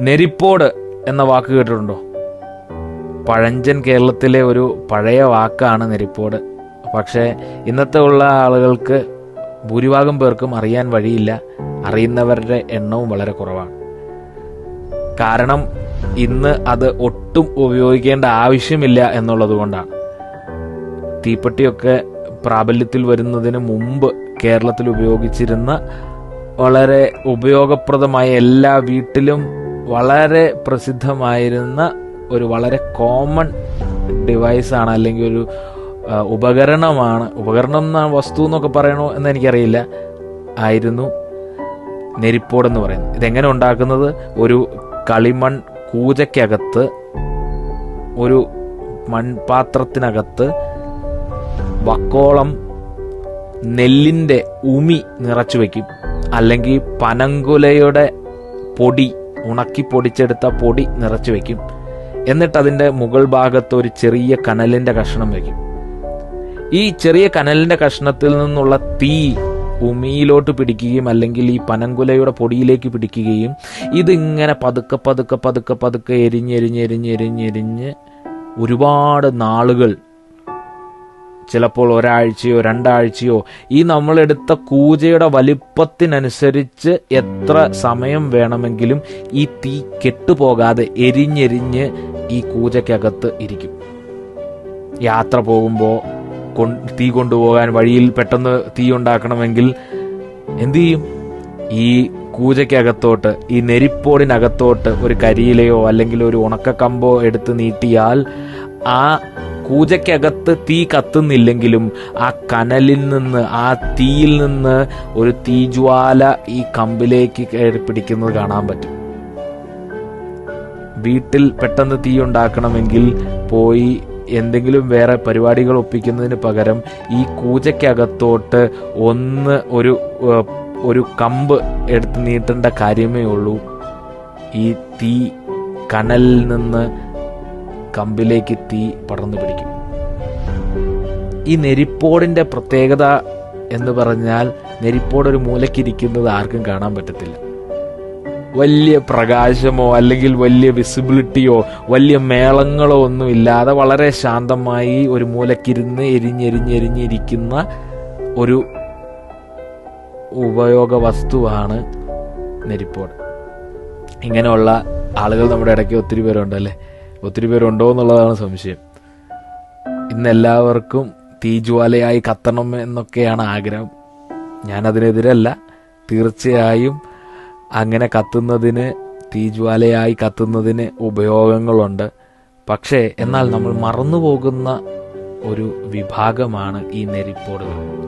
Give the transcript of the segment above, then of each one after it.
നെരിപ്പോട് എന്ന വാക്ക് കേട്ടിട്ടുണ്ടോ? പഴഞ്ചൻ കേരളത്തിലെ ഒരു പഴയ വാക്കാണ് നെരിപ്പോട്. പക്ഷേ ഇന്നത്തെ ഉള്ള ആളുകൾക്ക് ഭൂരിഭാഗം പേർക്കും അറിയാൻ വഴിയില്ല. അറിയുന്നവരുടെ എണ്ണവും വളരെ കുറവാണ്. കാരണം ഇന്ന് അത് ഒട്ടും ഉപയോഗിക്കേണ്ട ആവശ്യമില്ല എന്നുള്ളത് കൊണ്ടാണ്. തീപ്പെട്ടിയൊക്കെ പ്രാബല്യത്തിൽ വരുന്നതിന് മുമ്പ് കേരളത്തിൽ ഉപയോഗിച്ചിരുന്ന വളരെ ഉപയോഗപ്രദമായ എല്ലാ വീട്ടിലും വളരെ പ്രസിദ്ധമായിരുന്ന ഒരു വളരെ കോമൺ ഡിവൈസാണ് അല്ലെങ്കിൽ ഒരു ഉപകരണമാണ്. ഉപകരണം എന്ന വസ്തു എന്നൊക്കെ പറയണോ എന്ന് എനിക്കറിയില്ല. ആയിരുന്നു നെരിപ്പോടെന്ന് പറയുന്നത്. ഇതെങ്ങനെ ഉണ്ടാക്കുന്നത്? ഒരു കളിമൺ കൂജയ്ക്കകത്ത് ഒരു മൺപാത്രത്തിനകത്ത് വക്കോളം നെല്ലിന്റെ ഉമി നിറച്ചു വയ്ക്കും. അല്ലെങ്കിൽ പനങ്കുലയുടെ പൊടി ഉണക്കി പൊടിച്ചെടുത്ത പൊടി നിറച്ചു വെക്കും. എന്നിട്ട് അതിന്റെ മുകൾ ഭാഗത്ത് ഒരു ചെറിയ കനലിന്റെ കഷ്ണം വയ്ക്കും ഈ ചെറിയ കനലിന്റെ കഷ്ണത്തിൽ നിന്നുള്ള തീ ഉമിയിലോട്ട് പിടിക്കുകയും അല്ലെങ്കിൽ ഈ പനങ്കുലയുടെ പൊടിയിലേക്ക് പിടിക്കുകയും ഇതിങ്ങനെ പതുക്കെ പതുക്കെ പതുക്കെ പതുക്കെ എരിഞ്ഞെരിഞ്ഞെരിഞ്ഞെരിഞ്ഞെരിഞ്ഞ് എരിഞ്ഞ് എരിഞ്ഞ് എരിഞ്ഞ് എരിഞ്ഞ് ഒരുപാട് നാളുകൾ ചിലപ്പോൾ ഒരാഴ്ചയോ രണ്ടാഴ്ചയോ ഈ നമ്മളെടുത്ത കൂജയുടെ വലിപ്പത്തിനനുസരിച്ച് എത്ര സമയം വേണമെങ്കിലും ഈ തീ കെട്ടുപോകാതെ എരിഞ്ഞെരിഞ്ഞ് ഈ കൂജയ്ക്കകത്ത് ഇരിക്കും. യാത്ര പോകുമ്പോൾ തീ കൊണ്ടുപോകാൻ വഴിയിൽ പെട്ടെന്ന് തീ ഉണ്ടാക്കണമെങ്കിൽ എന്തു ചെയ്യും? ഈ കൂജയ്ക്കകത്തോട്ട് ഈ നെരിപ്പോടിനകത്തോട്ട് ഒരു കരിയിലയോ അല്ലെങ്കിൽ ഒരു ഉണക്ക ഉണക്കക്കമ്പോ എടുത്ത് നീട്ടിയാൽ ആ കൂജയ്ക്കകത്ത് തീ കത്തുന്നില്ലെങ്കിലും ആ കനലിൽ നിന്ന് ആ തീയിൽ നിന്ന് ഒരു തീജ്വാല ഈ കമ്പിലേക്ക് കയറി പിടിക്കുന്നത് കാണാൻ പറ്റും. വീട്ടിൽ പെട്ടെന്ന് തീ ഉണ്ടാക്കണമെങ്കിൽ പോയി എന്തെങ്കിലും വേറെ പരിപാടികൾ ഒപ്പിക്കുന്നതിന് പകരം ഈ കൂജയ്ക്കകത്തോട്ട് ഒന്ന് ഒരു ഒരു കമ്പ് എടുത്ത് നീട്ടേണ്ട കാര്യമേ ഉള്ളൂ. ഈ തീ കനലിൽ നിന്ന് കമ്പിലേക്ക് തീ പടർന്നു പിടിക്കും. ഈ നെരിപ്പോടിന്റെ പ്രത്യേകത എന്ന് പറഞ്ഞാൽ നെരിപ്പോട് ഒരു മൂലക്കിരിക്കുന്നത് ആർക്കും കാണാൻ പറ്റത്തില്ല. വലിയ പ്രകാശമോ അല്ലെങ്കിൽ വലിയ വിസിബിലിറ്റിയോ വലിയ മേളങ്ങളോ ഒന്നും ഇല്ലാതെ വളരെ ശാന്തമായി ഒരു മൂലക്കിരുന്ന് എരിഞ്ഞെരിഞ്ഞെരിഞ്ഞിരിക്കുന്ന ഒരു ഉപയോഗ വസ്തുവാണ് നെരിപ്പോട്. ഇങ്ങനെയുള്ള ആളുകൾ നമ്മുടെ ഇടയ്ക്ക് ഒത്തിരി പേരുണ്ടല്ലേ? ഒത്തിരി പേരുണ്ടോ എന്നുള്ളതാണ് സംശയം. ഇന്ന് എല്ലാവർക്കും തീജ്വാലയായി കത്തണം എന്നൊക്കെയാണ് ആഗ്രഹം. ഞാനതിനെതിരല്ല. തീർച്ചയായും അങ്ങനെ കത്തുന്നതിന് തീജ്വാലയായി കത്തുന്നതിന് ഉപയോഗങ്ങളുണ്ട്. പക്ഷേ എന്നാൽ നമ്മൾ മറന്നുപോകുന്ന ഒരു വിഭാഗമാണ് ഈ നെരിപ്പോടുകൾ.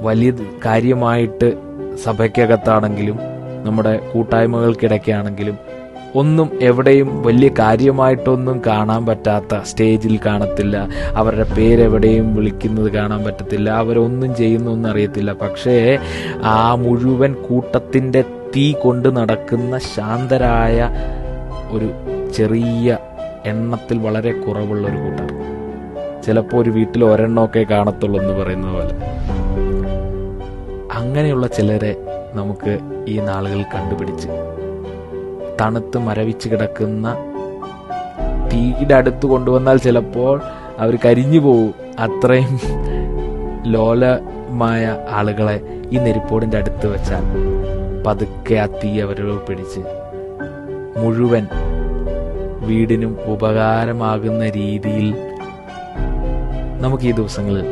വലിയ കാര്യമായിട്ട് സഭയ്ക്കകത്താണെങ്കിലും നമ്മുടെ കൂട്ടായ്മകൾക്കിടയ്ക്കാണെങ്കിലും ഒന്നും എവിടെയും വലിയ കാര്യമായിട്ടൊന്നും കാണാൻ പറ്റാത്ത സ്റ്റേജിൽ കാണത്തില്ല. അവരുടെ പേരെവിടെയും വിളിക്കുന്നത് കാണാൻ പറ്റത്തില്ല. അവരൊന്നും ചെയ്യുന്നൊന്നും അറിയത്തില്ല. പക്ഷേ ആ മുഴുവൻ കൂട്ടത്തിന്റെ തീ കൊണ്ട് നടക്കുന്ന ശാന്തരായ ഒരു ചെറിയ എണ്ണത്തിൽ വളരെ കുറവുള്ള ഒരു കൂട്ടർ ചിലപ്പോൾ ഒരു വീട്ടിൽ ഒരെണ്ണമൊക്കെ കാണത്തുള്ളൂ എന്ന് പറയുന്ന പോലെ. അങ്ങനെയുള്ള ചിലരെ നമുക്ക് ഈ നാളുകൾ കണ്ടുപിടിച്ച് തണുത്ത് മരവിച്ച് കിടക്കുന്ന തീയുടെ അടുത്ത് കൊണ്ടുവന്നാൽ ചിലപ്പോൾ അവർ കരിഞ്ഞു പോകും അത്രയും ലോലമായ ആളുകളെ ഈ നെരിപ്പോടിന്റെ അടുത്ത് വെച്ചാൽ പതുക്കെ ആ തീ അവരോട് പിടിച്ച് മുഴുവൻ വീടിനും ഉപകാരമാകുന്ന രീതിയിൽ നമുക്ക് ഈ ദിവസങ്ങളിൽ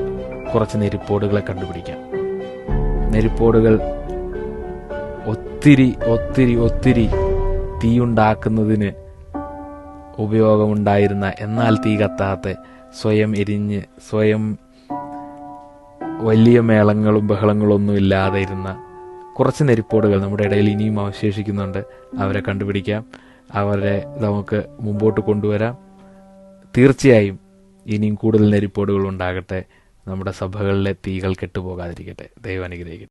കുറച്ച് നെരിപ്പോടുകളെ കണ്ടുപിടിക്കാം. നെരിപ്പോടുകൾ ഒത്തിരി ഒത്തിരി ഒത്തിരി തീയുണ്ടാക്കുന്നതിന് ഉപയോഗമുണ്ടായിരുന്ന എന്നാൽ തീ കത്താത്ത സ്വയം എരിഞ്ഞ് സ്വയം വലിയ മേളങ്ങളും ബഹളങ്ങളൊന്നും ഇല്ലാതെ ഇരുന്ന കുറച്ച് നെരിപ്പോടുകൾ നമ്മുടെ ഇടയിൽ ഇനിയും അവശേഷിക്കുന്നുണ്ട്. അവരെ കണ്ടുപിടിക്കാം. അവരെ നമുക്ക് മുമ്പോട്ട് കൊണ്ടുവരാം. തീർച്ചയായും ഇനിയും കൂടുതൽ നെരിപ്പോടുകൾ ഉണ്ടാകട്ടെ. നമ്മുടെ സഭകളിലെ തീകൾ കെട്ടുപോകാതിരിക്കട്ടെ. ദൈവം അനുഗ്രഹിക്കട്ടെ.